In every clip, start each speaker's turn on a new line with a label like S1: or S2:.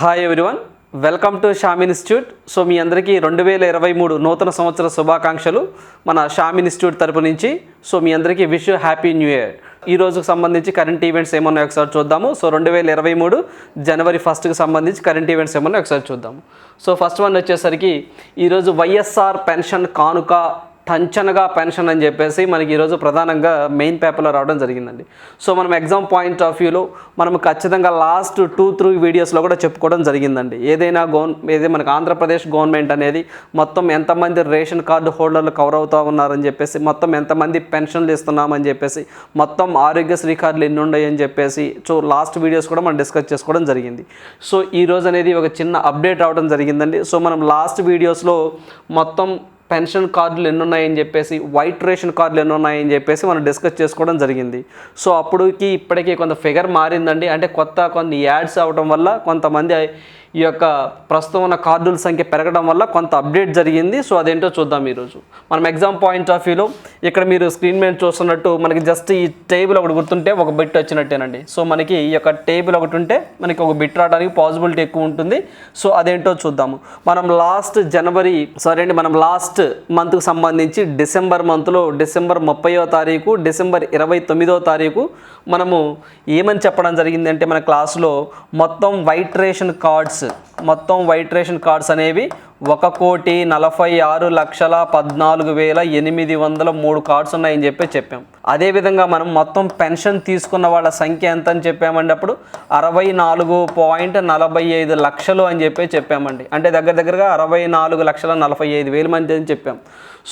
S1: Hi everyone welcome to Sham institute so మీ అందరికీ రెండు వేల ఇరవై మూడు నూతన సంవత్సర శుభాకాంక్షలు మన షామ్ ఇన్స్టిట్యూట్ తరపు నుంచి. సో మీ అందరికీ విష్ హ్యాపీ న్యూ ఇయర్ ఈ రోజుకు సంబంధించి కరెంట్ ఈవెంట్స్ ఏమన్నా ఒకసారి చూద్దాము. సో రెండు వేల ఇరవై మూడు జనవరి ఫస్ట్కి సంబంధించి కరెంట్ ఈవెంట్స్ ఏమన్నా ఒకసారి చూద్దాము. సో ఫస్ట్ వన్ వచ్చేసరికి ఈరోజు వైఎస్ఆర్ పెన్షన్ కానుక టంచనగా పెన్షన్ అని చెప్పేసి మనకి ఈరోజు ప్రధానంగా మెయిన్ పేపర్లో రావడం జరిగిందండి. సో మనం ఎగ్జామ్ పాయింట్ ఆఫ్ వ్యూలో మనం ఖచ్చితంగా లాస్ట్ టూ త్రీ వీడియోస్లో కూడా చెప్పుకోవడం జరిగిందండి. ఏదైనా గవర్న ఏదైనా మనకి ఆంధ్రప్రదేశ్ గవర్నమెంట్ అనేది మొత్తం ఎంతమంది రేషన్ కార్డు హోల్డర్లు కవర్ అవుతూ ఉన్నారని చెప్పేసి మొత్తం ఎంతమంది పెన్షన్లు ఇస్తున్నామని చెప్పేసి మొత్తం ఆరోగ్యశ్రీ కార్డులు ఎన్ని ఉన్నాయని చెప్పేసి సో లాస్ట్ వీడియోస్ కూడా మనం డిస్కస్ చేసుకోవడం జరిగింది. సో ఈ రోజు అనేది ఒక చిన్న అప్డేట్ రావడం జరిగిందండి. సో మనం లాస్ట్ వీడియోస్లో మొత్తం పెన్షన్ కార్డులు ఎన్ని ఉన్నాయని చెప్పేసి వైట్ రేషన్ కార్డులు ఎన్ని ఉన్నాయని చెప్పేసి మనం డిస్కస్ చేసుకోవడం జరిగింది. సో అప్పటికి ఇప్పటికీ కొంత ఫిగర్ మారిందండి. అంటే కొత్త కొన్ని యాడ్స్ అవ్వడం వల్ల కొంతమంది ఈ యొక్క ప్రస్తుతం ఉన్న కార్డుల సంఖ్య పెరగడం వల్ల కొంత అప్డేట్ జరిగింది. సో అదేంటో చూద్దాం ఈరోజు. మనం ఎగ్జామ్ పాయింట్ ఆఫ్ వ్యూలో ఇక్కడ మీరు స్క్రీన్ మీద చూస్తున్నట్టు మనకి జస్ట్ ఈ టేబుల్ ఒకటి గుర్తుంటే ఒక బిట్ వచ్చినట్టేనండి. సో మనకి ఈ యొక్క టేబుల్ ఒకటి ఉంటే మనకి ఒక బిట్ రావడానికి పాసిబిలిటీ ఎక్కువ ఉంటుంది. సో అదేంటో చూద్దాము. మనం లాస్ట్ జనవరి సారీ అండి మనం లాస్ట్ మంత్కి సంబంధించి డిసెంబర్ మంత్లో డిసెంబర్ ముప్పైవ తారీఖు డిసెంబర్ ఇరవై తొమ్మిదో తారీఖు మనము ఏమని చెప్పడం జరిగిందంటే మన క్లాసులో మొత్తం వైట్ రేషన్ కార్డ్స్ మొత్తం వైట్ రేషన్ కార్డ్స్ అనేవి ఒక కోటి నలభై ఆరు లక్షల పద్నాలుగు వేల ఎనిమిది వందల మూడు కార్డ్స్ ఉన్నాయని చెప్పి చెప్పాం. అదేవిధంగా మనం మొత్తం పెన్షన్ తీసుకున్న వాళ్ళ సంఖ్య ఎంత అని చెప్పామండి అప్పుడు? అరవై నాలుగు పాయింట్ నలభై ఐదు లక్షలు అని చెప్పి చెప్పామండి. అంటే దగ్గర దగ్గరగా అరవై నాలుగు లక్షల నలభై ఐదు వేల మంది అని చెప్పాం.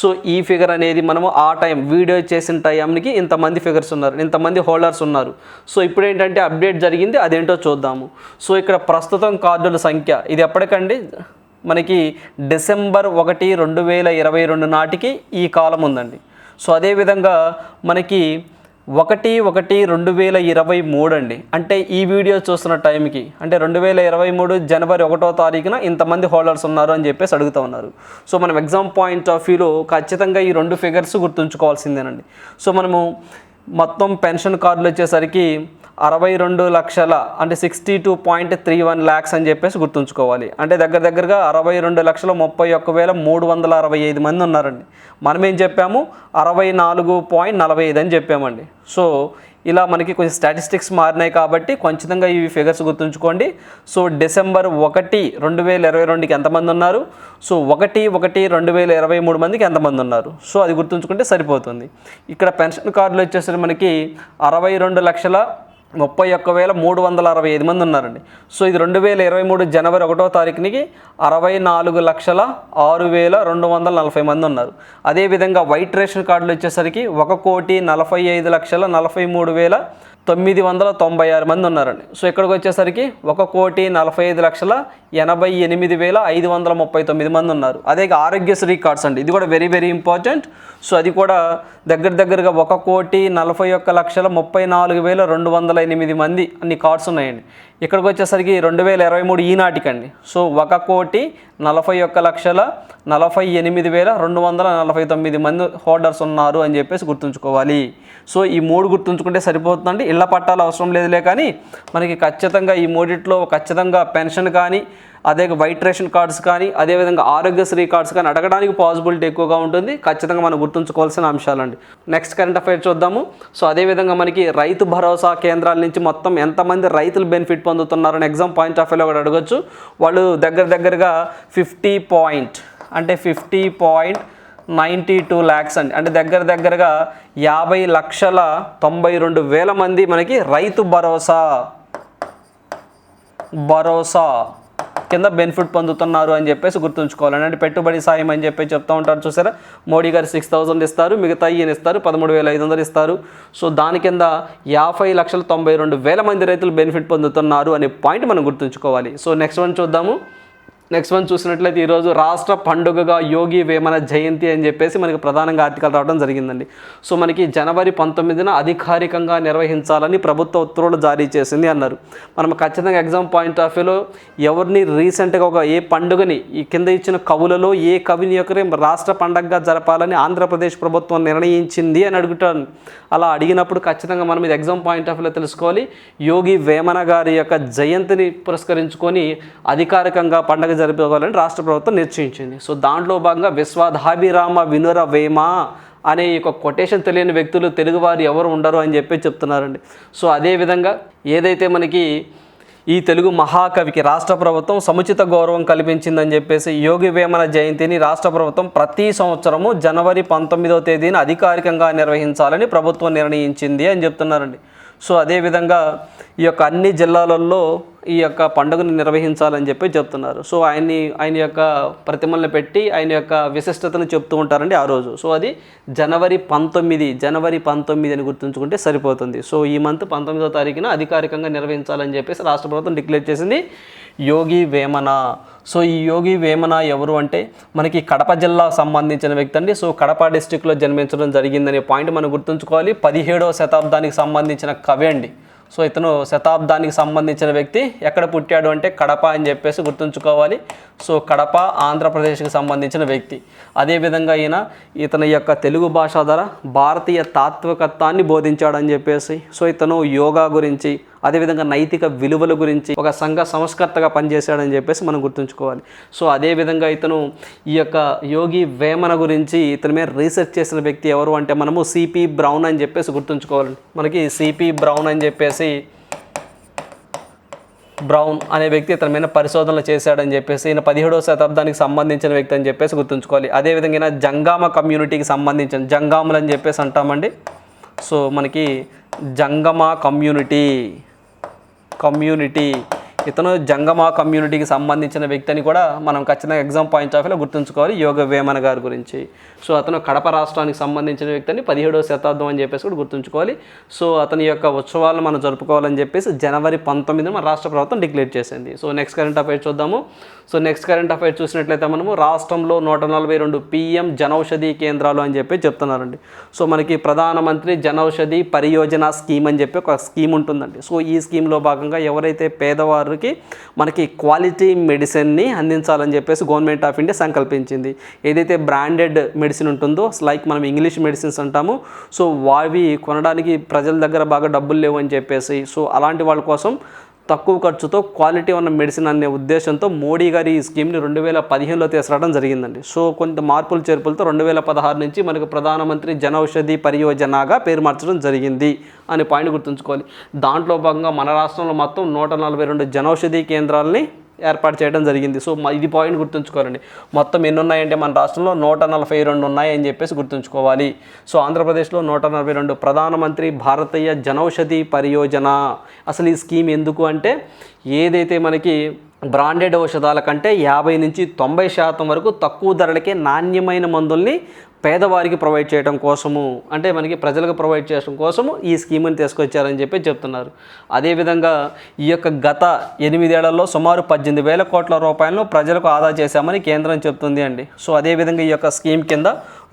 S1: సో ఈ ఫిగర్ అనేది మనము ఆ టైం వీడియో చేసిన టైంకి ఇంతమంది ఫిగర్స్ ఉన్నారు ఇంతమంది హోల్డర్స్ ఉన్నారు. సో ఇప్పుడు ఏంటంటే అప్డేట్ జరిగింది అదేంటో చూద్దాము. సో ఇక్కడ ప్రస్తుతం కార్డుల సంఖ్య ఇది ఎప్పటికండి? మనకి డిసెంబర్ ఒకటి రెండు వేల ఇరవై రెండు నాటికి ఈ కాలం ఉందండి. సో అదేవిధంగా మనకి ఒకటి ఒకటి రెండు వేల ఇరవై మూడు అండి. అంటే ఈ వీడియో చూస్తున్న టైంకి అంటే రెండు వేల ఇరవై మూడు జనవరి ఒకటో తారీఖున ఇంతమంది హోల్డర్స్ ఉన్నారు అని చెప్పేసి అడుగుతూ ఉన్నారు. సో మనం ఎగ్జామ్ పాయింట్ ఆఫ్ వ్యూలో ఖచ్చితంగా ఈ రెండు ఫిగర్స్ గుర్తుంచుకోవాల్సిందేనండి. సో మనము మొత్తం పెన్షన్ కార్డులు వచ్చేసరికి అరవై రెండు లక్షల అంటే sixty two point three one lakhs అని చెప్పేసి గుర్తుంచుకోవాలి. అంటే దగ్గర దగ్గరగా అరవై రెండు లక్షల ముప్పై ఒక్క వేల మూడు వందల అరవై ఐదు మంది ఉన్నారండి. మనం ఏం చెప్పాము? అరవై నాలుగు పాయింట్ నలభై ఐదు అని చెప్పామండి. సో ఇలా మనకి కొంచెం స్టాటిస్టిక్స్ మారినాయి కాబట్టి ఖచ్చితంగా ఈ ఫిగర్స్ గుర్తుంచుకోండి. సో డిసెంబర్ ఒకటి రెండు వేల ఇరవై రెండుకి ఎంతమంది ఉన్నారు? సో ఒకటి ఒకటి రెండు వేల ఇరవై మూడు మందికి ఎంతమంది ఉన్నారు? సో అది గుర్తుంచుకుంటే సరిపోతుంది. ఇక్కడ పెన్షన్ కార్డులు వచ్చేసరికి మనకి అరవై రెండు లక్షల ముప్పై ఒక్క వేల మూడు వందల అరవై ఐదు మంది ఉన్నారండి. సో ఇది రెండు వేల ఇరవై మూడు జనవరి ఒకటో తారీఖునికి అరవై నాలుగు లక్షల ఆరు వేల రెండు వందల నలభై మంది ఉన్నారు. అదేవిధంగా వైట్ రేషన్ కార్డులు వచ్చేసరికి ఒక కోటి నలభై ఐదు లక్షల నలభై మూడు వేల తొమ్మిది వందల తొంభై ఆరు మంది ఉన్నారండి. సో ఇక్కడికి వచ్చేసరికి ఒక కోటి నలభై ఐదు లక్షల ఎనభై ఎనిమిది వేల ఐదు వందల ముప్పై తొమ్మిది మంది ఉన్నారు. అదే ఆరోగ్యశ్రీ కార్డ్స్ అండి. ఇది కూడా వెరీ వెరీ ఇంపార్టెంట్. సో అది కూడా దగ్గర దగ్గరగా ఒక కోటి నలభై ఒక్క లక్షల ముప్పై నాలుగు వేల రెండు వందల ఎనిమిది మంది అన్ని కార్డ్స్ ఉన్నాయండి. ఇక్కడికి వచ్చేసరికి రెండు వేల ఇరవై మూడు ఈనాటికండి సో ఒక కోటి నలభై ఒక్క లక్షల నలభై ఎనిమిది వేల రెండు వందల నలభై తొమ్మిది మంది హోల్డర్స్ ఉన్నారు అని చెప్పేసి గుర్తుంచుకోవాలి. సో ఈ మూడు గుర్తుంచుకుంటే సరిపోతుందండి. ఇళ్ళ పట్టాలు అవసరం లేదులే కానీ మనకి ఖచ్చితంగా ఈ మూడిట్లో ఖచ్చితంగా పెన్షన్ కానీ అదే వైట్ రేషన్ కార్డ్స్ కానీ అదేవిధంగా ఆరోగ్యశ్రీ కార్డ్స్ కానీ అడగడానికి పాసిబిలిటీ ఎక్కువగా ఉంటుంది. ఖచ్చితంగా మనం గుర్తుంచుకోవాల్సిన అంశాలండి. నెక్స్ట్ కరెంట్ అఫైర్ చూద్దాము. సో అదేవిధంగా మనకి రైతు భరోసా కేంద్రాల నుంచి మొత్తం ఎంతమంది రైతులు బెనిఫిట్ పొందుతున్నారని ఎగ్జామ్ పాయింట్ ఆఫ్ వ్యూలో కూడా అడగచ్చు. వాళ్ళు దగ్గర దగ్గరగా ఫిఫ్టీ పాయింట్ అంటే fifty point ninety two lakhs అండి. అంటే దగ్గర దగ్గరగా యాభై లక్షల తొంభై రెండు వేల మంది మనకి రైతు భరోసా భరోసా కింద బెనిఫిట్ పొందుతున్నారు అని చెప్పేసి గుర్తుంచుకోవాలి. అంటే పెట్టుబడి సాయం అని చెప్పి చెప్తూ ఉంటారు చూసారా? మోడీ గారు సిక్స్ థౌసండ్ ఇస్తారు మిగతా ఈయన ఇస్తారు పదమూడు వేల ఐదు వందలు ఇస్తారు. సో దాని కింద యాభై లక్షల తొంభై రెండు వేల మంది రైతులు బెనిఫిట్ పొందుతున్నారు అనే పాయింట్ మనం గుర్తుంచుకోవాలి. సో నెక్స్ట్ వన్ చూద్దాము. నెక్స్ట్ వన్ చూసినట్లయితే ఈరోజు రాష్ట్ర పండుగగా యోగి వేమన జయంతి అని చెప్పేసి మనకి ప్రధానంగా ఆర్టికల్ రావడం జరిగిందండి. సో మనకి జనవరి పంతొమ్మిదిన అధికారికంగా నిర్వహించాలని ప్రభుత్వ ఉత్తర్వులు జారీ చేసింది అన్నారు. మనం ఖచ్చితంగా ఎగ్జామ్ పాయింట్ ఆఫ్ వ్యూలో ఎవరిని రీసెంట్గా ఒక ఏ పండుగని ఈ కింద ఇచ్చిన కవులలో ఏ కవిని యొక్క రాష్ట్ర పండగగా జరపాలని ఆంధ్రప్రదేశ్ ప్రభుత్వం నిర్ణయించింది అని అడుగుతాను. అలా అడిగినప్పుడు ఖచ్చితంగా మనం ఇది ఎగ్జామ్ పాయింట్ ఆఫ్ వ్యూలో తెలుసుకోవాలి. యోగి వేమన గారి యొక్క జయంతిని పురస్కరించుకొని అధికారికంగా పండగ జరుపుకోవాలని రాష్ట్ర ప్రభుత్వం నిశ్చయించింది. సో దాంట్లో భాగంగా విశ్వధాభిరామ వినుర వేమ అనే ఈ యొక్క కొటేషన్ తెలియని వ్యక్తులు తెలుగువారు ఎవరు ఉండరు అని చెప్పి చెప్తున్నారండి. సో అదేవిధంగా ఏదైతే మనకి ఈ తెలుగు మహాకవికి రాష్ట్ర ప్రభుత్వం సముచిత గౌరవం కల్పించిందని చెప్పేసి యోగి వేమన జయంతిని రాష్ట్ర ప్రభుత్వం ప్రతి సంవత్సరము జనవరి పంతొమ్మిదవ తేదీన అధికారికంగా నిర్వహించాలని ప్రభుత్వం నిర్ణయించింది అని చెప్తున్నారండి. సో అదేవిధంగా ఈ యొక్క అన్ని జిల్లాలలో ఈ యొక్క పండుగను నిర్వహించాలని చెప్పి చెప్తున్నారు. సో ఆయన్ని ఆయన యొక్క ప్రతిమలను పెట్టి ఆయన యొక్క విశిష్టతను చెప్తూ ఉంటారండి ఆ రోజు. సో అది జనవరి పంతొమ్మిది జనవరి పంతొమ్మిది అని గుర్తుంచుకుంటే సరిపోతుంది. సో ఈ మంత్ పంతొమ్మిదో తారీఖున అధికారికంగా నిర్వహించాలని చెప్పేసి రాష్ట్ర ప్రభుత్వం డిక్లేర్ చేసింది యోగి వేమన. సో ఈ యోగి వేమన ఎవరు అంటే మనకి కడప జిల్లా సంబంధించిన వ్యక్తి అండి. సో కడప డిస్టిక్లో జన్మించడం జరిగిందనే పాయింట్ మనం గుర్తుంచుకోవాలి. పదిహేడవ శతాబ్దానికి సంబంధించిన కవి అండి. సో ఇతను శతాబ్దానికి సంబంధించిన వ్యక్తి. ఎక్కడ పుట్టాడు అంటే కడప అని చెప్పేసి గుర్తుంచుకోవాలి. సో కడప ఆంధ్రప్రదేశ్కి సంబంధించిన వ్యక్తి. అదేవిధంగా ఈయన ఇతని యొక్క తెలుగు భాష ద్వారా భారతీయ తాత్వికత్వాన్ని బోధించాడని చెప్పేసి. సో ఇతను యోగా గురించి అదేవిధంగా నైతిక విలువల గురించి ఒక సంఘ సంస్కర్తగా పనిచేశాడని చెప్పేసి మనం గుర్తుంచుకోవాలి. సో అదేవిధంగా ఇతను ఈ యొక్క యోగి వేమన గురించి ఇతని మీద రీసెర్చ్ చేసిన వ్యక్తి ఎవరు అంటే మనము సిపి బ్రౌన్ అని చెప్పేసి గుర్తుంచుకోవాలండి. మనకి సిపి బ్రౌన్ అని చెప్పేసి బ్రౌన్ అనే వ్యక్తి ఇతని మీద పరిశోధనలు చేశాడని చెప్పేసి ఈయన పదిహేడవ శతాబ్దానికి సంబంధించిన వ్యక్తి అని చెప్పేసి గుర్తుంచుకోవాలి. అదేవిధంగా ఈయన జంగామ కమ్యూనిటీకి సంబంధించిన జంగాములు అని చెప్పేసి అంటామండి. సో మనకి జంగమ కమ్యూనిటీ కమ్యూనిటీ ఇతను జంగమ కమ్యూనిటీకి సంబంధించిన వ్యక్తి అని కూడా మనం ఖచ్చితంగా ఎగ్జామ్ పాయింట్ ఆఫ్ వ్యూలో గుర్తుంచుకోవాలి యోగ వేమన గారి గురించి. సో అతను కడప రాష్ట్రానికి సంబంధించిన వ్యక్తి అని పదిహేడవ శతాబ్దం అని చెప్పేసి కూడా గుర్తుంచుకోవాలి. సో అతని యొక్క ఉత్సవాలను మనం జరుపుకోవాలని చెప్పేసి జనవరి పంతొమ్మిదిన మన రాష్ట్ర ప్రభుత్వం డిక్లేర్ చేసింది. సో నెక్స్ట్ కరెంట్ అఫైర్ చూద్దాము. సో నెక్స్ట్ కరెంట్ అఫైర్ చూసినట్లయితే మనము రాష్ట్రంలో నూట నలభై రెండు పిఎం జనౌషధి కేంద్రాలు అని చెప్పి చెప్తున్నారండి. సో మనకి ప్రధానమంత్రి జనౌషధి పరియోజన స్కీమ్ అని చెప్పి ఒక స్కీమ్ ఉంటుందండి. సో ఈ స్కీమ్లో భాగంగా ఎవరైతే పేదవారు పేదవారికి మనకి క్వాలిటీ మెడిసిన్ని అందించాలని చెప్పేసి గవర్నమెంట్ ఆఫ్ ఇండియా సంకల్పించింది. ఏదైతే బ్రాండెడ్ మెడిసిన్ ఉంటుందో లైక్ మనం ఇంగ్లీష్ మెడిసిన్స్ అంటాము సో అవి కొనడానికి ప్రజల దగ్గర బాగా డబ్బులు లేవు అని చెప్పేసి సో అలాంటి వాళ్ళ కోసం తక్కువ ఖర్చుతో క్వాలిటీ ఉన్న మెడిసిన్ అనే ఉద్దేశంతో మోడీ గారి ఈ స్కీమ్ని రెండు వేల పదిహేనులో తీసుకురావడం జరిగిందండి. సో కొంత మార్పులు చేర్పులతో రెండు వేల పదహారు నుంచి మనకు ప్రధానమంత్రి జనౌషధి పరియోజనగా పేరు మార్చడం జరిగింది అనే పాయింట్ గుర్తుంచుకోవాలి. దాంట్లో భాగంగా మన రాష్ట్రంలో మొత్తం నూట నలభై రెండు జనౌషధి కేంద్రాలని ఏర్పాటు చేయడం జరిగింది. సో ఇది పాయింట్ గుర్తుంచుకోవాలండి. మొత్తం ఎన్ని ఉన్నాయంటే మన రాష్ట్రంలో నూట నలభై రెండు ఉన్నాయని చెప్పేసి గుర్తుంచుకోవాలి. సో ఆంధ్రప్రదేశ్లో నూట నలభై రెండు ప్రధానమంత్రి భారతీయ జనౌషధి పరియోజన. అసలు ఈ స్కీమ్ ఎందుకు అంటే ఏదైతే మనకి బ్రాండెడ్ ఔషధాల కంటే యాభై నుంచి తొంభై శాతం వరకు తక్కువ ధరలకే నాణ్యమైన మందుల్ని పేదవారికి ప్రొవైడ్ చేయడం కోసము అంటే మనకి ప్రజలకు ప్రొవైడ్ చేయడం కోసము ఈ స్కీమ్ని తీసుకొచ్చారని చెప్పి చెప్తున్నారు. అదేవిధంగా ఈ యొక్క గత ఎనిమిదేళ్ళలో సుమారు పద్దెనిమిది వేల కోట్ల రూపాయలను ప్రజలకు ఆదా చేశామని కేంద్రం చెప్తుంది అండి. సో అదేవిధంగా ఈ యొక్క స్కీమ్ కింద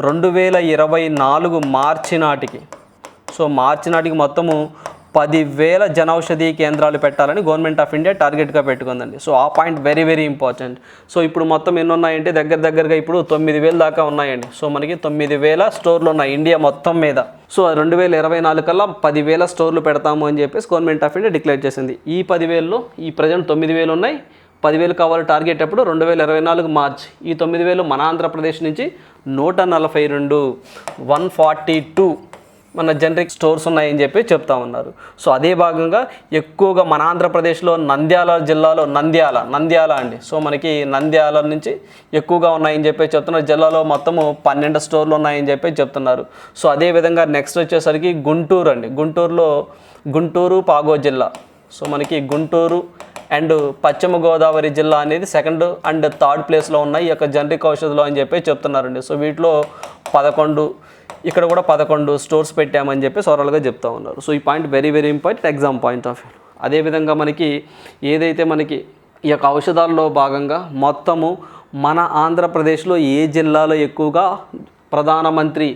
S1: రెండు వేల ఇరవై నాలుగు మార్చి నాటికి సో మార్చి నాటికి మొత్తము పదివేల జనౌషధి కేంద్రాలు పెట్టాలని గవర్నమెంట్ ఆఫ్ ఇండియా టార్గెట్గా పెట్టుకుందండి. సో ఆ point very very important. So ఇప్పుడు మొత్తం ఎన్ని ఉన్నాయంటే దగ్గర దగ్గరగా ఇప్పుడు తొమ్మిది వేల దాకా ఉన్నాయండి. సో మనకి తొమ్మిది వేల స్టోర్లు ఉన్నాయి ఇండియా మొత్తం మీద. సో రెండు వేల ఇరవై నాలుగు కల్లా పదివేల స్టోర్లు పెడతాము అని చెప్పేసి గవర్నమెంట్ ఆఫ్ ఇండియా డిక్లేర్ చేసింది. ఈ పదివేలు ఈ ప్రజెంట్ తొమ్మిది వేలు ఉన్నాయి. పదివేలు కావాలి టార్గెట్ అప్పుడు రెండు వేల ఇరవై నాలుగు మార్చ్. ఈ తొమ్మిది వేలు మన ఆంధ్రప్రదేశ్ నుంచి నూట నలభై రెండు వన్ ఫార్టీ టూ మన జనరిక్ స్టోర్స్ ఉన్నాయని చెప్పి చెప్తా ఉన్నారు. సో అదే భాగంగా ఎక్కువగా మన ఆంధ్రప్రదేశ్లో నంద్యాల జిల్లాలో నంద్యాల నంద్యాల అండి. సో మనకి నంద్యాల నుంచి ఎక్కువగా ఉన్నాయని చెప్పి చెప్తున్నారు. జిల్లాలో మొత్తము పన్నెండు స్టోర్లు ఉన్నాయని చెప్పి చెప్తున్నారు. సో అదే విధంగా నెక్స్ట్ వచ్చేసరికి గుంటూరు అండి. గుంటూరులో గుంటూరు పాగో జిల్లా. సో మనకి గుంటూరు అండ్ పశ్చిమ గోదావరి జిల్లా అనేది సెకండ్ అండ్ థర్డ్ ప్లేస్లో ఉన్నాయి ఈ యొక్క జనరిక్ ఔషధులు అని చెప్పి చెప్తున్నారండి. సో వీటిలో పదకొండు ఇక్కడ కూడా పదకొండు స్టోర్స్ పెట్టామని చెప్పి సోరల్గా చెప్తా ఉన్నారు. సో ఈ point very very important exam point of view అదేవిధంగా మనకి ఏదైతే మనకి ఈ యొక్క ఔషధాల్లో భాగంగా మొత్తము మన ఆంధ్రప్రదేశ్లో ఏ జిల్లాలో ఎక్కువగా ప్రధానమంత్రి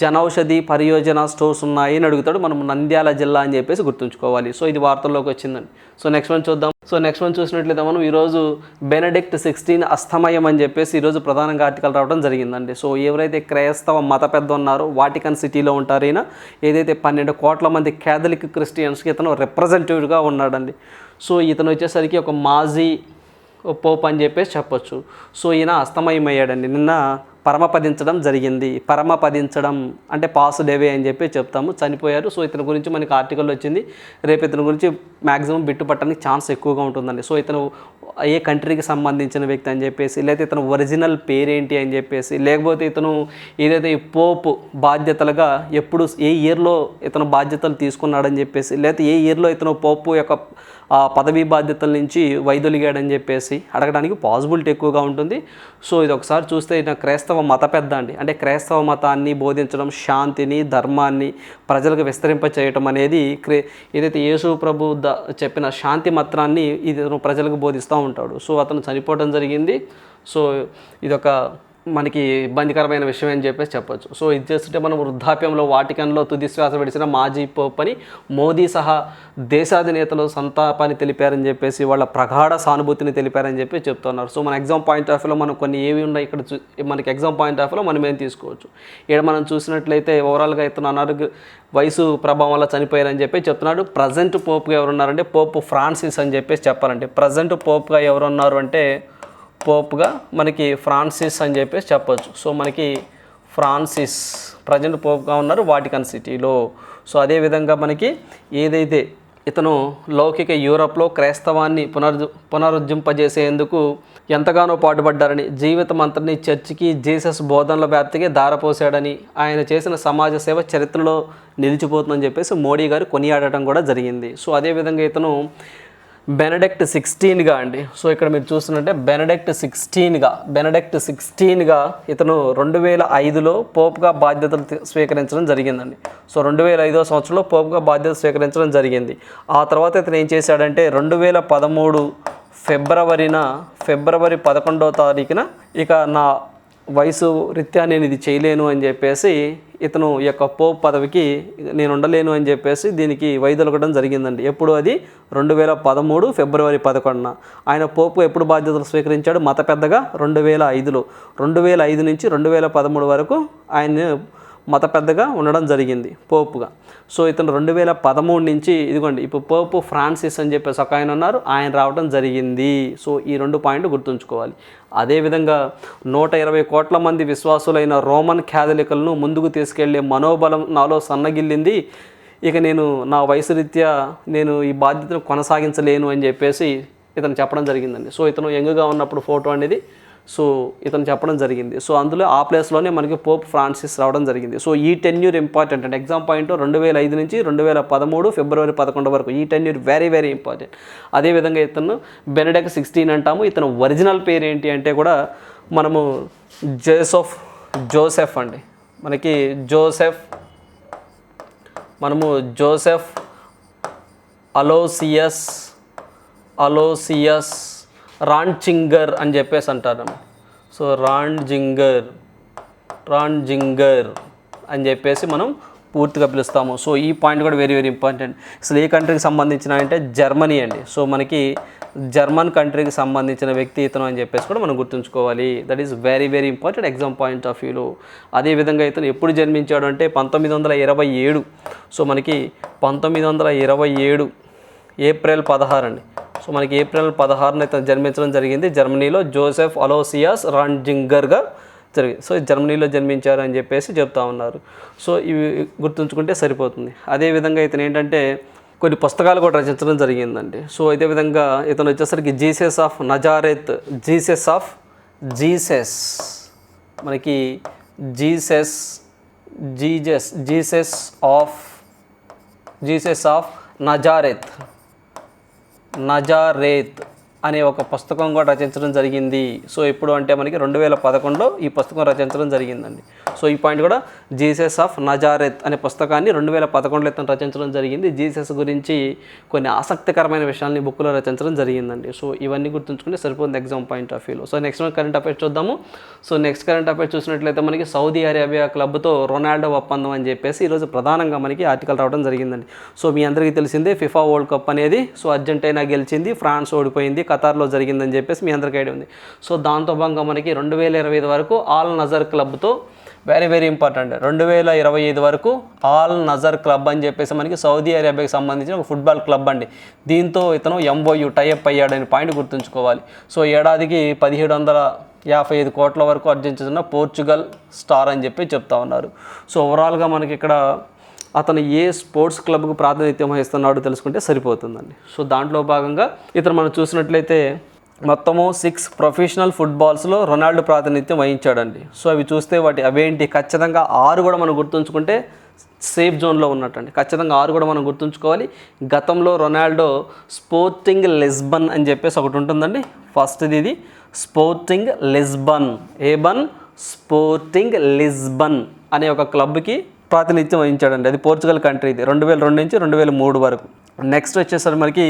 S1: జనౌషధి పరియోజన స్టోర్స్ ఉన్నాయి అని అడుగుతాడు. మనం నంద్యాల జిల్లా అని చెప్పేసి గుర్తుంచుకోవాలి. సో ఇది వార్తల్లోకి వచ్చిందండి. సో నెక్స్ట్ వన్ చూద్దాం. సో నెక్స్ట్ వన్ చూసినట్లయితే మనం ఈరోజు బెనడిక్ట్ సిక్స్టీన్ అస్తమయం అని చెప్పేసి ఈరోజు ప్రధానంగా ఆర్టికల్ రావడం జరిగిందండి. సో ఎవరైతే క్రైస్తవ మత పెద్ద ఉన్నారో వాటికన్ సిటీలో ఉంటారైనా ఈయన. ఏదైతే పన్నెండు కోట్ల మంది క్యాథలిక్ క్రిస్టియన్స్కి ఇతను రిప్రజెంటేటివ్గా ఉన్నాడండి. సో ఇతను వచ్చేసరికి ఒక మాజీ పోప్ అని చెప్పేసి చెప్పొచ్చు. సో ఈయన అస్తమయం అయ్యాడండి నిన్న పరమపదించడం జరిగింది. పరమపదించడం అంటే పాస్ డేవే అని చెప్పి చెప్తాము. చనిపోయారు. సో ఇతని గురించి మనకి ఆర్టికల్ వచ్చింది. రేపు ఇతని గురించి మ్యాక్సిమం బిట్టు పట్టడానికి ఛాన్స్ ఎక్కువగా ఉంటుందండి. సో ఇతను ఏ కంట్రీకి సంబంధించిన వ్యక్తి అని చెప్పేసి లేకపోతే ఇతను ఒరిజినల్ పేరేంటి అని చెప్పేసి లేకపోతే ఇతను ఏదైతే పోపు బాధ్యతలుగా ఎప్పుడు ఏ ఇయర్లో ఇతను బాధ్యతలు తీసుకున్నాడని చెప్పేసి లేకపోతే ఏ ఇయర్లో ఇతను పోపు యొక్క పదవీ బాధ్యతల నుంచి వైదొలిగాడని చెప్పేసి అడగడానికి పాసిబిలిటీ ఎక్కువగా ఉంటుంది. సో ఇది ఒకసారి చూస్తే నా క్రైస్తవ మత పెద్ద అండి. అంటే క్రైస్తవ మతాన్ని బోధించడం శాంతిని ధర్మాన్ని ప్రజలకు విస్తరింప చేయటం అనేది క్రే ఏదైతే యేసు ప్రభు ద చెప్పిన శాంతి మత్రాన్ని ఇది ప్రజలకు బోధిస్తూ ఉంటాడు. సో అతను చనిపోవడం జరిగింది. సో ఇదొక మనకి ఇబ్బందికరమైన విషయం అని చెప్పేసి చెప్పొచ్చు. సో ఇది చేస్తుంటే మనం వృద్ధాప్యంలో వాటికన్లో తుది శ్వాస విడిచిన మాజీ పోప్ అని మోదీ సహా దేశాధినేతలు సంతాపాన్ని తెలిపారని చెప్పేసి వాళ్ళ ప్రగాఢ సానుభూతిని తెలిపారని చెప్పి చెప్తున్నారు. సో మన ఎగ్జామ్ పాయింట్ ఆఫ్ వ్యూలో మనం కొన్ని ఏవి ఉన్నాయి ఇక్కడ చూ మనకి ఎగ్జామ్ పాయింట్ ఆఫ్ వ్యూలో మనం ఏం తీసుకోవచ్చు. ఇక్కడ మనం చూసినట్లయితే ఓవరాల్గా ఇతను అనారోగ్య వయసు ప్రభావం వల్ల చనిపోయారని చెప్పి చెప్తున్నాడు. ప్రజెంట్ పోప్గా ఎవరున్నారంటే పోప్ ఫ్రాన్సిస్ అని చెప్పేసి చెప్పాలంటే ప్రజెంట్ పోప్గా ఎవరున్నారు అంటే పోప్గా మనకి ఫ్రాన్సిస్ అని చెప్పేసి చెప్పొచ్చు. సో మనకి ఫ్రాన్సిస్ ప్రజెంట్ పోప్గా ఉన్నారు వాటికన్ సిటీలో. సో అదేవిధంగా మనకి ఏదైతే ఇతను లౌకిక యూరప్లో క్రైస్తవాన్ని పునరు పునరుజ్జింపజేసేందుకు ఎంతగానో పాటుపడ్డారని జీవితం అంతటిని చర్చికి జీసస్ బోధనల వ్యాప్తికి దారపోసాడని ఆయన చేసిన సమాజ సేవ చరిత్రలో నిలిచిపోతుందని చెప్పేసి మోడీ గారు కొనియాడటం కూడా జరిగింది. సో అదేవిధంగా ఇతను బెనడెక్ట్ సిక్స్టీన్గా అండి. సో ఇక్కడ మీరు చూస్తున్నట్టే బెనడెక్ట్ సిక్స్టీన్గా బెనడెక్ట్ సిక్స్టీన్గా ఇతను రెండు వేల ఐదులో పోప్గా బాధ్యతలు స్వీకరించడం జరిగిందండి. సో రెండు వేల ఐదో సంవత్సరంలో పోప్గా బాధ్యత స్వీకరించడం జరిగింది. ఆ తర్వాత ఇతను ఏం చేశాడంటే రెండు వేల పదమూడు ఫిబ్రవరిన ఫిబ్రవరి పదకొండవ తారీఖున ఇక నా వయసు రీత్యా నేను ఇది చేయలేను అని చెప్పేసి ఇతను ఈ యొక్క పోప్ పదవికి నేను ఉండలేను అని చెప్పేసి దీనికి వైదొలగడం జరిగిందండి. ఎప్పుడు అది? రెండు వేల పదమూడు ఫిబ్రవరి పదకొండున. ఆయన పోపు ఎప్పుడు బాధ్యతలు స్వీకరించాడు? మత పెద్దగా రెండు వేల ఐదులో. రెండు వేల ఐదు నుంచి రెండు వేల పదమూడు వరకు ఆయన మత పెద్దగా ఉండడం జరిగింది పోపుగా. సో ఇతను రెండు వేల పదమూడు నుంచి ఇదిగోండి ఇప్పుడు పోపు ఫ్రాన్సిస్ అని చెప్పేసి ఒక ఆయన ఉన్నారు ఆయన రావడం జరిగింది. సో ఈ రెండు పాయింట్లు గుర్తుంచుకోవాలి. అదేవిధంగా నూట ఇరవై కోట్ల మంది విశ్వాసులైన రోమన్ క్యాథలికలను ముందుకు తీసుకెళ్ళే మనోబలం నాలో సన్నగిల్లింది. ఇక నేను నా వయసు రీత్యా నేను ఈ బాధ్యతను కొనసాగించలేను అని చెప్పేసి ఇతను చెప్పడం జరిగిందండి. సో ఇతను యంగ్గా ఉన్నప్పుడు ఫోటో అనేది సో ఇతను చెప్పడం జరిగింది. సో అందులో ఆ ప్లేస్లోనే మనకి పోప్ ఫ్రాన్సిస్ రావడం జరిగింది. సో ఈ టెన్యూర్ ఇంపార్టెంట్ అండి. ఎగ్జామ్ పాయింట్ రెండు వేల ఐదు నుంచి రెండు వేల పదమూడు ఫిబ్రవరి పదకొండు వరకు ఈ టెన్యూర్ వెరీ వెరీ ఇంపార్టెంట్ అదేవిధంగా ఇతను బెనడెక్ సిక్స్టీన్ అంటాము. ఇతను ఒరిజినల్ పేరు ఏంటి అంటే కూడా మనము జోసెఫ్ జోసెఫ్ అండి. మనకి జోసెఫ్ మనము జోసెఫ్ అలోసియస్ అలోసియస్ రాంచింగర్ అని చెప్పేసి అంటారు సో రాంజింగర్ రాంజింగర్ అని చెప్పేసి మనం పూర్తిగా పిలుస్తాము. సో ఈ పాయింట్ కూడా వెరీ వెరీ ఇంపార్టెంట్ అసలు ఏ కంట్రీకి సంబంధించిన అంటే జర్మనీ అండి. సో మనకి జర్మన్ కంట్రీకి సంబంధించిన వ్యక్తి ఇతను అని చెప్పేసి కూడా మనం గుర్తుంచుకోవాలి. That is very very important exam point of వ్యూలో అదేవిధంగా ఇతను ఎప్పుడు జన్మించాడు అంటే పంతొమ్మిది వందల ఇరవై ఏడు. సో మనకి పంతొమ్మిది వందల ఇరవై ఏడు ఏప్రిల్ పదహారు అండి సో మనకి ఏప్రిల్ పదహారున ఇతను జన్మించడం జరిగింది. జర్మనీలో జోసెఫ్ అలోసియాస్ రాంజింగర్గా జరిగింది సో జర్మనీలో జన్మించారు అని చెప్పేసి చెప్తా ఉన్నారు. సో ఇవి గుర్తుంచుకుంటే సరిపోతుంది. అదేవిధంగా ఇతను ఏంటంటే కొన్ని పుస్తకాలు కూడా రచించడం జరిగిందండి. సో ఇదే విధంగా ఇతను వచ్చేసరికి Jesus of Nazareth Jesus of Jesus. మనకి Jesus Jesus Jesus of Jesus of Nazareth. Nazareth అనే ఒక పుస్తకం కూడా రచించడం జరిగింది. సో ఎప్పుడు అంటే మనకి రెండు వేల పదకొండులో ఈ పుస్తకం రచించడం జరిగిందండి. సో ఈ పాయింట్ కూడా జీసస్ ఆఫ్ నజారెత్ అనే పుస్తకాన్ని రెండు వేల పదకొండులో ఇతను రచించడం జరిగింది. జీసస్ గురించి కొన్ని ఆసక్తికరమైన విషయాల్ని బుక్లో రచించడం జరిగిందండి. సో ఇవన్నీ గుర్తుంచుకుంటే సరిపోతుంది ఎగ్జామ్ పాయింట్ ఆఫ్ వ్యూలో. సో నెక్స్ట్ కరెంట్ అఫైర్స్ చూద్దాము. సో నెక్స్ట్ కరెంట్ అఫైర్స్ చూసినట్లయితే మనకి సౌదీ అరేబియా క్లబ్తో రొనాల్డో ఒప్పందం అని చెప్పేసి ఈరోజు ప్రధానంగా మనకి ఆర్టికల్ రావడం జరిగిందండి. సో మీ అందరికీ తెలిసిందే ఫిఫా వరల్డ్ కప్ అనేది సో అర్జెంటీనా గెలిచింది ఫ్రాన్స్ ఓడిపోయింది ఖతార్లో జరిగిందని చెప్పేసి మీ అందరికీ ఐడియా ఉంది. సో దాంతో భాగంగా మనకి రెండు వేల ఇరవై ఐదు వరకు ఆల్ నజర్ క్లబ్తో వెరీ వెరీ ఇంపార్టెంట్ రెండు వేల ఇరవై ఐదు వరకు ఆల్ నజర్ క్లబ్ అని చెప్పేసి మనకి సౌదీ అరేబియాకి సంబంధించిన ఒక ఫుట్బాల్ క్లబ్ అండి. దీంతో ఇతను ఎంఓయు టైఅప్ అయ్యాడని పాయింట్ గుర్తుంచుకోవాలి. సో ఏడాదికి పదిహేడు వందల యాభై ఐదు కోట్ల వరకు అర్జించుతున్న పోర్చుగల్ స్టార్ అని చెప్పి చెప్తా ఉన్నారు. సో ఓవరాల్గా మనకి ఇక్కడ అతను ఏ స్పోర్ట్స్ క్లబ్కు ప్రాతినిధ్యం వహిస్తున్నాడో తెలుసుకుంటే సరిపోతుందండి. సో దాంట్లో భాగంగా ఇతను మనం చూసినట్లయితే మొత్తము సిక్స్ ప్రొఫెషనల్ ఫుట్బాల్స్లో రొనాల్డో ప్రాతినిధ్యం వహించాడండి. సో అవి చూస్తే వాటి అవేంటి ఖచ్చితంగా ఆరు కూడా మనం గుర్తుంచుకుంటే సేఫ్ జోన్లో ఉన్నట్టండి. ఖచ్చితంగా ఆరు కూడా మనం గుర్తుంచుకోవాలి. గతంలో రొనాల్డో స్పోర్టింగ్ లెస్బన్ అని చెప్పేసి ఒకటి ఉంటుందండి. ఫస్ట్ది ఇది. Sporting Lisbon. ఏ బన్? స్పోర్టింగ్ లిస్బన్ అనే ఒక క్లబ్కి ప్రాతినిధ్యం వహించాడండి. అది పోర్చుగల్ కంట్రీ ఇది. రెండు వేల రెండు నుంచి రెండు వేల మూడు వరకు. నెక్స్ట్ వచ్చేసరికి మనకి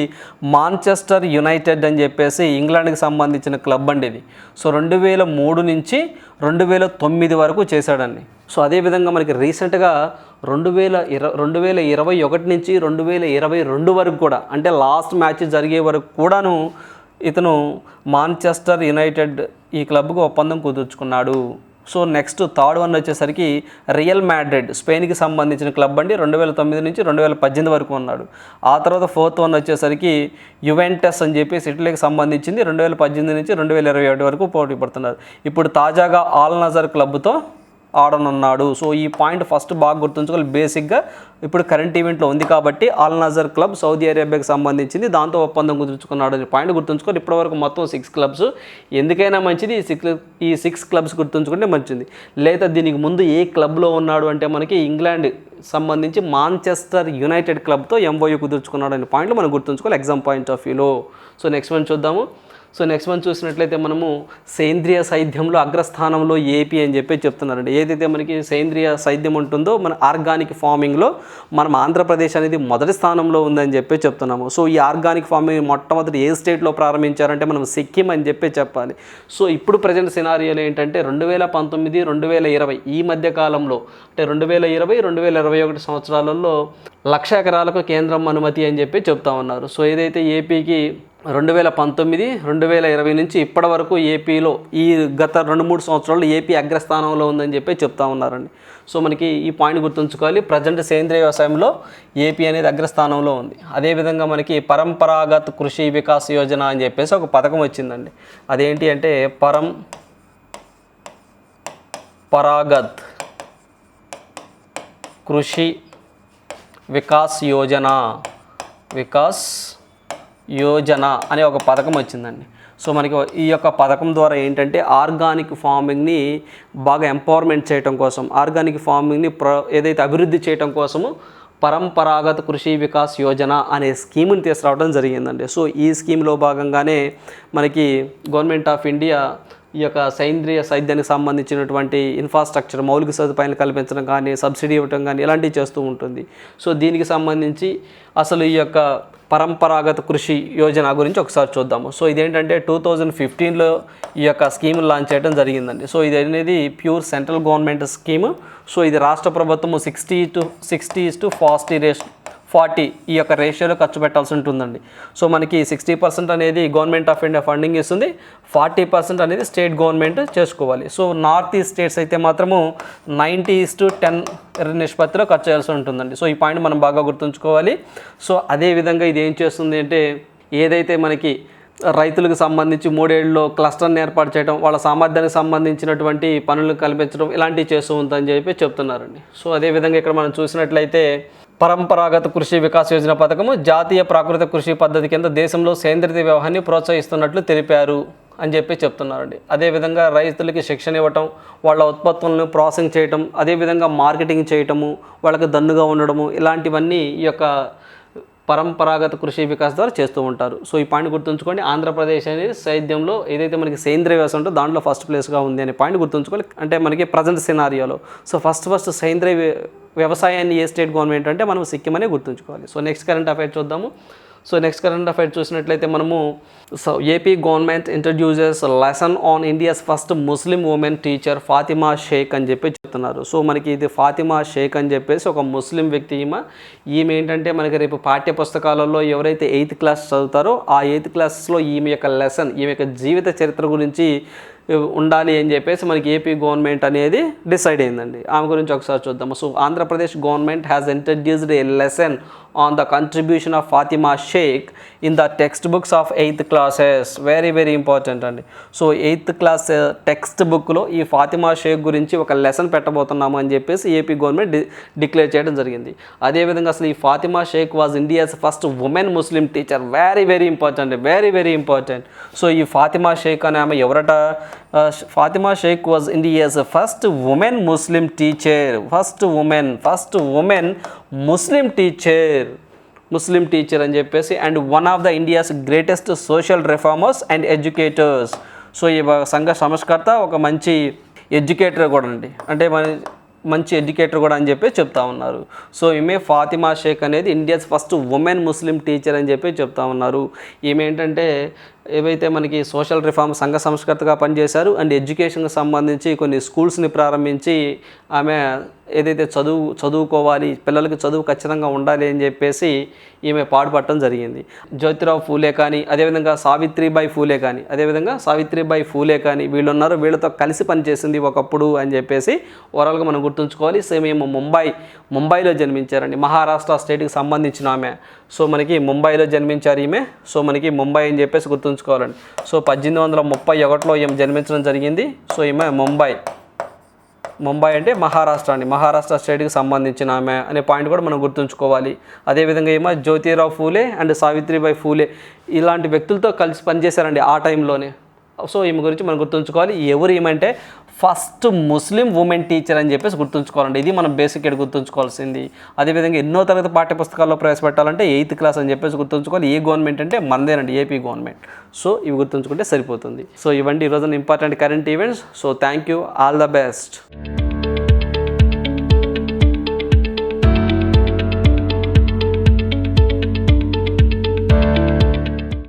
S1: మాంచెస్టర్ యునైటెడ్ అని చెప్పేసి ఇంగ్లాండ్కి సంబంధించిన క్లబ్ అండి ఇది. సో రెండు వేల మూడు నుంచి రెండు వేల తొమ్మిది వరకు చేశాడండి. సో అదేవిధంగా మనకి రీసెంట్గా రెండు వేల ఇర రెండు వేల ఇరవై ఒకటి నుంచి రెండు వేల ఇరవై రెండు వరకు కూడా అంటే లాస్ట్ మ్యాచ్ జరిగే వరకు కూడాను ఇతను మాంచెస్టర్ యునైటెడ్ ఈ క్లబ్కు ఒప్పందం కుదుర్చుకున్నాడు. సో నెక్స్ట్ థర్డ్ వన్ వచ్చేసరికి రియల్ మ్యాడ్రిడ్ స్పెయిన్కి సంబంధించిన క్లబ్ అండి. రెండు వేల తొమ్మిది నుంచి రెండు వేల పద్దెనిమిది వరకు ఉన్నాడు. ఆ తర్వాత ఫోర్త్ వన్ వచ్చేసరికి యువెంటస్ అని చెప్పేసి ఇటలీకి సంబంధించింది. రెండు వేల పద్దెనిమిది నుంచి రెండు వేల ఇరవై ఒకటి వరకు పోటీ పడుతున్నారు. ఇప్పుడు తాజాగా ఆల్ నజర్ క్లబ్తో ఆడనున్నాడు. సో ఈ పాయింట్ ఫస్ట్ బాగా గుర్తుంచుకోవాలి. బేసిక్గా ఇప్పుడు కరెంట్ ఈవెంట్లో ఉంది కాబట్టి ఆల్ నజర్ క్లబ్ సౌదీ అరేబియాకి సంబంధించింది. దాంతో ఒప్పందం కుదుర్చుకున్నాడు అనే పాయింట్ గుర్తుంచుకొని ఇప్పటివరకు మొత్తం సిక్స్ క్లబ్స్. ఎందుకైనా మంచిది. ఈ సిక్స్ ఈ సిక్స్ క్లబ్స్ గుర్తుంచుకుంటే మంచిది. లేదా దీనికి ముందు ఏ క్లబ్లో ఉన్నాడు అంటే మనకి ఇంగ్లాండ్ సంబంధించి మాంచెస్టర్ యునైటెడ్ క్లబ్తో ఎంఓయూ కుదుర్చుకున్నాడు అనే పాయింట్లు మనం గుర్తుంచుకోవాలి. ఎగ్జామ్ పాయింట్ ఆఫ్ వ్యూలో. సో నెక్స్ట్ వన్ చూద్దాము. సో నెక్స్ట్ వన్ చూసినట్లయితే మనము సేంద్రియ సైద్యంలో అగ్రస్థానంలో ఏపీ అని చెప్పి చెప్తున్నారండి. ఏదైతే మనకి సేంద్రియ సైద్యం ఉంటుందో మన ఆర్గానిక్ ఫార్మింగ్లో మనం ఆంధ్రప్రదేశ్ అనేది మొదటి స్థానంలో ఉందని చెప్పి చెప్తున్నాము. సో ఈ ఆర్గానిక్ ఫార్మింగ్ మొట్టమొదటి ఏ స్టేట్లో ప్రారంభించారంటే మనం సిక్కిం అని చెప్పి చెప్పాలి. సో ఇప్పుడు ప్రజెంట్ సినారియోలు ఏంటంటే రెండు వేల పంతొమ్మిది రెండు వేల ఇరవై ఈ మధ్య కాలంలో అంటే రెండు వేల ఇరవై రెండు వేల ఇరవై ఒకటి సంవత్సరాలలో లక్ష ఎకరాలకు కేంద్రం అనుమతి అని చెప్పి చెప్తా ఉన్నారు. సో ఏదైతే ఏపీకి రెండు వేల పంతొమ్మిది రెండు వేల ఇరవై నుంచి ఇప్పటి వరకు ఏపీలో ఈ గత రెండు మూడు సంవత్సరాలు ఏపీ అగ్రస్థానంలో ఉందని చెప్పి చెప్తా ఉన్నారండి. సో మనకి ఈ పాయింట్ గుర్తుంచుకోవాలి. ప్రజెంట్ సేంద్రియ వ్యవసాయంలో ఏపీ అనేది అగ్రస్థానంలో ఉంది. అదేవిధంగా మనకి పరంపరాగత్ కృషి వికాస్ యోజన అని చెప్పేసి ఒక పథకం వచ్చిందండి. అదేంటి అంటే పరం పరాగత్ కృషి వికాస్ యోజన. వికాస్ యోజన అనే ఒక పథకం వచ్చిందండి. సో మనకి ఈ యొక్క పథకం ద్వారా ఏంటంటే ఆర్గానిక్ ఫార్మింగ్ని బాగా ఎంపవర్మెంట్ చేయడం కోసం ఆర్గానిక్ ఫార్మింగ్ని ప్ర ఏదైతే అభివృద్ధి చేయడం కోసము పరంపరాగత కృషి వికాస్ యోజన అనే స్కీమ్ని తీసుకురావడం జరిగిందండి. సో ఈ స్కీమ్లో భాగంగానే మనకి గవర్నమెంట్ ఆఫ్ ఇండియా ఈ యొక్క సేంద్రియ సైద్యానికి సంబంధించినటువంటి ఇన్ఫ్రాస్ట్రక్చర్ మౌలిక సదుపాయాలు కల్పించడం కానీ సబ్సిడీ ఇవ్వడం కానీ ఇలాంటివి చేస్తూ ఉంటుంది. సో దీనికి సంబంధించి అసలు ఈ యొక్క పరంపరాగత కృషి యోజన గురించి ఒకసారి చూద్దాము. సో ఇదేంటంటే టూ థౌజండ్ ఫిఫ్టీన్లో ఈ యొక్క స్కీమ్ లాంచ్ చేయడం జరిగిందండి. సో ఇది అనేది pure central government scheme so ఇది రాష్ట్ర ప్రభుత్వము sixty to sixty to forty race forty ఈ యొక్క రేషియోలో ఖర్చు పెట్టాల్సి ఉంటుందండి. సో మనకి సిక్స్టీ పర్సెంట్ అనేది గవర్నమెంట్ ఆఫ్ ఇండియా ఫండింగ్ ఇస్తుంది. ఫార్టీ పర్సెంట్ అనేది స్టేట్ గవర్నమెంట్ చేసుకోవాలి. సో నార్త్ ఈస్ట్ స్టేట్స్ అయితే మాత్రము నైంటీ ఈస్ టు టెన్ నిష్పత్తిలో ఖర్చు చేయాల్సి ఉంటుందండి. సో ఈ పాయింట్ మనం బాగా గుర్తుంచుకోవాలి. సో అదేవిధంగా ఇది ఏం చేస్తుంది అంటే ఏదైతే మనకి రైతులకు సంబంధించి మూడేళ్ళలో క్లస్టర్ని ఏర్పాటు చేయడం వాళ్ళ సామర్థ్యానికి సంబంధించినటువంటి పనులు కల్పించడం ఇలాంటివి చేస్తూ ఉందని చెప్పి చెప్తున్నారండి. సో అదేవిధంగా ఇక్కడ మనం చూసినట్లయితే పరంపరాగత కృషి వికాస్ యోజన పథకము జాతీయ ప్రాకృతిక కృషి పద్ధతి కింద దేశంలో సేంద్రియ వ్యవహాన్ని ప్రోత్సహిస్తున్నట్లు తెలిపారు అని చెప్పి చెప్తున్నారండి. అదేవిధంగా రైతులకి శిక్షణ ఇవ్వటం వాళ్ళ ఉత్పత్తులను ప్రాసెసింగ్ చేయటం అదేవిధంగా మార్కెటింగ్ చేయటము వాళ్ళకి దన్నుగా ఉండడము ఇలాంటివన్నీ ఈ యొక్క పరంపరాగత కృషి వికాస్ ద్వారా చేస్తూ ఉంటారు. సో ఈ పాయింట్ గుర్తుంచుకోండి. ఆంధ్రప్రదేశ్ అనేది సేద్యంలో ఏదైతే మనకి సేంద్రియ వ్యవసాయం ఉంటుందో దాంట్లో ఫస్ట్ ప్లేస్గా ఉంది అనే పాయింట్ గుర్తుంచుకోవాలి. అంటే మనకి ప్రజెంట్ సినారియోలో. సో ఫస్ట్ ఫస్ట్ సేంద్రియ వ్య- వ్యవసాయాన్ని ఏ స్టేట్ గవర్నమెంట్ అంటే మనం సిక్కిం అనే గుర్తుంచుకోవాలి. సో నెక్స్ట్ కరెంట్ అఫైర్ చూద్దాము. సో నెక్స్ట్ కరెంట్ అఫైర్ చూసినట్లయితే మనము so AP government introduces lesson on India's first Muslim women teacher Fatima Sheikh అని చెప్పి చెప్తున్నారు. సో మనకి ఇది ఫాతిమా షేక్ అని చెప్పేసి ఒక ముస్లిం వ్యక్తి ఈమె. ఈమె ఏంటంటే మనకి రేపు పాఠ్య పుస్తకాలలో ఎవరైతే ఎయిత్ క్లాస్ చదువుతారో ఆ ఎయిత్ క్లాస్లో ఈమె యొక్క లెసన్ ఈమె యొక్క జీవిత చరిత్ర గురించి ఉండాలి అని చెప్పేసి మనకి ఏపీ గవర్నమెంట్ అనేది డిసైడ్ అయిందండి. ఆమె గురించి ఒకసారి చూద్దాము. So Andhra Pradesh government has introduced a lesson on the contribution of Fatima Sheikh in the text books of eighth classes very very important అండి. సో ఎయిత్ క్లాస్ టెక్స్ట్ బుక్లో ఈ ఫాతిమా షేక్ గురించి ఒక లెసన్ పెట్టబోతున్నాము అని చెప్పేసి ఏపీ గవర్నమెంట్ డి డిక్లేర్ చేయడం జరిగింది. అదేవిధంగా అసలు ఈ Fatima Sheikh was India's first women Muslim teacher very very important very very important so ఈ ఫాతిమా షేక్ అనే ఆమె ఎవరట? Fatima Sheikh was India's first women Muslim teacher first women first women Muslim teacher Muslim teacher అని చెప్పేసి and one of the India's greatest social reformers and educators so ఈ సంఘ సంస్కర్త ఒక మంచి ఎడ్యుకేటర్ కూడా అండి. అంటే మన మంచి ఎడ్యుకేటర్ కూడా అని చెప్పి చెప్తా ఉన్నారు. సో ఈమె ఫాతిమా షేక్ అనేది India's first women Muslim teacher అని చెప్పి చెప్తా ఉన్నారు. ఈమె ఏంటంటే ఏవైతే మనకి సోషల్ రిఫార్మ్ సంఘ సంస్కర్తగా పనిచేశారు అండ్ ఎడ్యుకేషన్కి సంబంధించి కొన్ని స్కూల్స్ని ప్రారంభించి ఆమె ఏదైతే చదువు చదువుకోవాలి పిల్లలకి చదువు ఖచ్చితంగా ఉండాలి అని చెప్పేసి ఈమె పాటుపడటం జరిగింది. జ్యోతిరావు ఫూలే కానీ అదేవిధంగా సావిత్రిబాయి ఫూలే కానీ అదేవిధంగా సావిత్రిబాయి ఫూలే కానీ వీళ్ళు ఉన్నారు వీళ్ళతో కలిసి పనిచేసింది ఒకప్పుడు అని చెప్పేసి ఓవరాల్గా మనం గుర్తుంచుకోవాలి. సేమ్ ఏమో ముంబై ముంబైలో జన్మించారండి. మహారాష్ట్ర స్టేట్కి సంబంధించిన ఆమె. సో మనకి ముంబైలో జన్మించారు ఈమె. సో మనకి ముంబై అని చెప్పేసి గుర్తుంచుకోవాలండి. సో పద్దెనిమిది వందల ముప్పై ఒకటిలో ఈమె జన్మించడం జరిగింది. సో ఈమె ముంబై. ముంబై అంటే మహారాష్ట్ర అండి. మహారాష్ట్ర స్టేట్కి సంబంధించిన ఆమె అనే పాయింట్ కూడా మనం గుర్తుంచుకోవాలి. అదేవిధంగా ఏమో జ్యోతిరావు ఫూలే అండ్ సావిత్రిబాయి ఫూలే ఇలాంటి వ్యక్తులతో కలిసి పనిచేశారండి ఆ టైంలోనే. సో ఈమె గురించి మనం గుర్తుంచుకోవాలి. ఎవరు ఏమంటే ఫస్ట్ ముస్లిం ఉమెన్ టీచర్ అని చెప్పేసి గుర్తుంచుకోవాలండి. ఇది మనం బేసిక్ ఎడ్ గుర్తుంచుకోవాల్సింది. అదేవిధంగా ఎన్నో తరగతి పాఠ్య పుస్తకాల్లో ప్రవేశపెట్టాలంటే ఎయిత్ క్లాస్ అని చెప్పేసి గుర్తుంచుకోవాలి. ఏ గవర్నమెంట్ అంటే మనదేనండి ఏపీ గవర్నమెంట్. సో ఇవి గుర్తుంచుకుంటే సరిపోతుంది. సో ఇవండి ఈరోజు important current events so thank you all the best